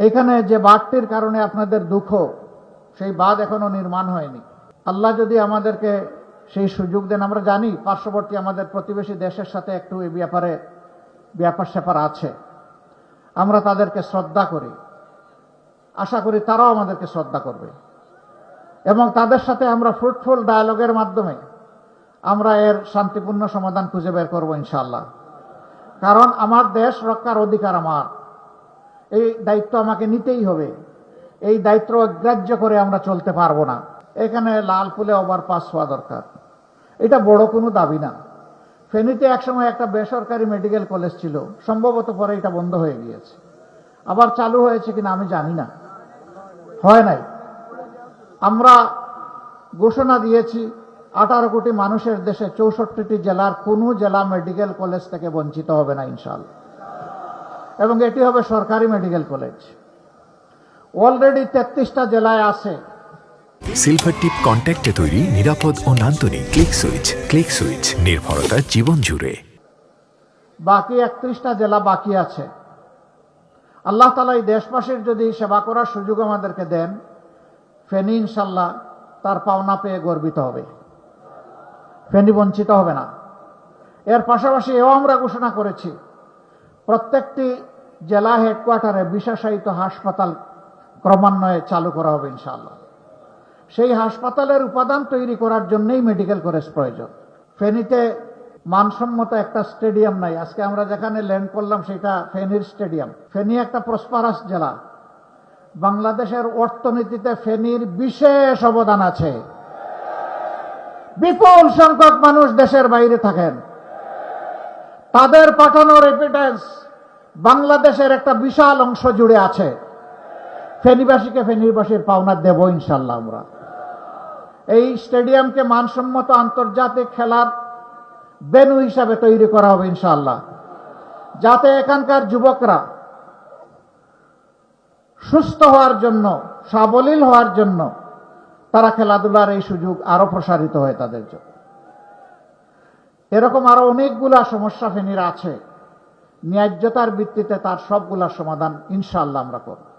এখানে যে বাঁধটির কারণে আপনাদের দুঃখ, সেই বাঁধ এখনও নির্মাণ হয়নি। আল্লাহ যদি আমাদেরকে সেই সুযোগ দেন, আমরা জানি পার্শ্ববর্তী আমাদের প্রতিবেশী দেশের সাথে একটু এই ব্যাপারে ব্যাপার স্যাপার আছে। আমরা তাদেরকে শ্রদ্ধা করি। আশা করি তারাও আমাদেরকে শ্রদ্ধা করবে। এবং তাদের সাথে আমরা ফ্রুটফুল ডায়ালগের মাধ্যমে আমরা এর শান্তিপূর্ণ সমাধান খুঁজে বের করব ইনশাল্লাহ কারণ আমার দেশ রক্ষার অধিকার আমার। এই দায়িত্ব আমাকে নিতেই হবে। এই দায়িত্ব অগ্রাহ্য করে আমরা চলতে পারব না। এখানে লাল ফুলে ওভারপাস হওয়া দরকার। এটা বড় কোনো দাবি না। ফেনীতে একসময় একটা বেসরকারি মেডিকেল কলেজ ছিল। সম্ভবত পরে এটা বন্ধ হয়ে গিয়েছে। আবার চালু হয়েছে কিনা আমি জানি না। হয় নাই। আমরা ঘোষণা দিয়েছি, আঠারো কোটি মানুষের দেশে চৌষট্টিটি জেলার কোনো জেলা মেডিকেল কলেজ থেকে বঞ্চিত হবে না ইনশাল্লাহ এবং এটি হবে সরকারি মেডিকেল কলেজ। অলরেডি তেত্রিশটা জেলায় আছে। সিলভার টিপ কন্ট্যাক্টে তৈরি নিরাপদ ও নান্দনিক ক্লিক সুইচ ক্লিক সুইচ নির্ভরতা জীবন জুড়ে। বাকি একত্রিশটা জেলা বাকি আছে। আল্লাহ তালা এই দেশবাসীর যদি সেবা করার সুযোগ আমাদেরকে দেন ফেনী ইনশাল্লাহ তার পাওনা পেয়ে গর্বিত হবে। ফেনী বঞ্চিত হবে না। এর পাশাপাশি এও আমরা ঘোষণা করেছি প্রত্যেকটি জেলা হেডকোয়ার্টারে বিশেষায়িত হাসপাতাল ক্রমান্বয়ে চালু করা হবে ইনশাল্লাহ সেই হাসপাতালের উপাদান তৈরি করার জন্যই মেডিকেল কলেজ প্রয়োজন। ফেনীতে মানসম্মত একটা স্টেডিয়াম নাই। আজকে আমরা যেখানে ল্যান্ড করলাম সেটা ফেনীর স্টেডিয়াম। ফেনী একটা প্রসপারাস জেলা। বাংলাদেশের অর্থনীতিতে ফেনীর বিশেষ অবদান আছে। বিপুল সংখ্যক মানুষ দেশের বাইরে থাকেন। তাদের পাঠানো রেপিটেন্স বাংলাদেশের একটা বিশাল অংশ জুড়ে আছে। ফেনীবাসীকে ফেনীবাসীর পাওনা দেব ইনশাল্লাহ আমরা। এই স্টেডিয়ামকে মানসম্মত আন্তর্জাতিক খেলার বেনু হিসাবে তৈরি করা হবে ইনশাল্লাহ যাতে এখানকার যুবকরা সুস্থ হওয়ার জন্য, সাবলীল হওয়ার জন্য তারা খেলাধুলার এই সুযোগ আরও প্রসারিত হয় তাদের জন্য। এরকম আরও অনেকগুলা সমস্যা ফেনীর আছে। ন্যায্যতার ভিত্তিতে তার সবগুলা সমাধান ইনশাল্লাহ আমরা করব।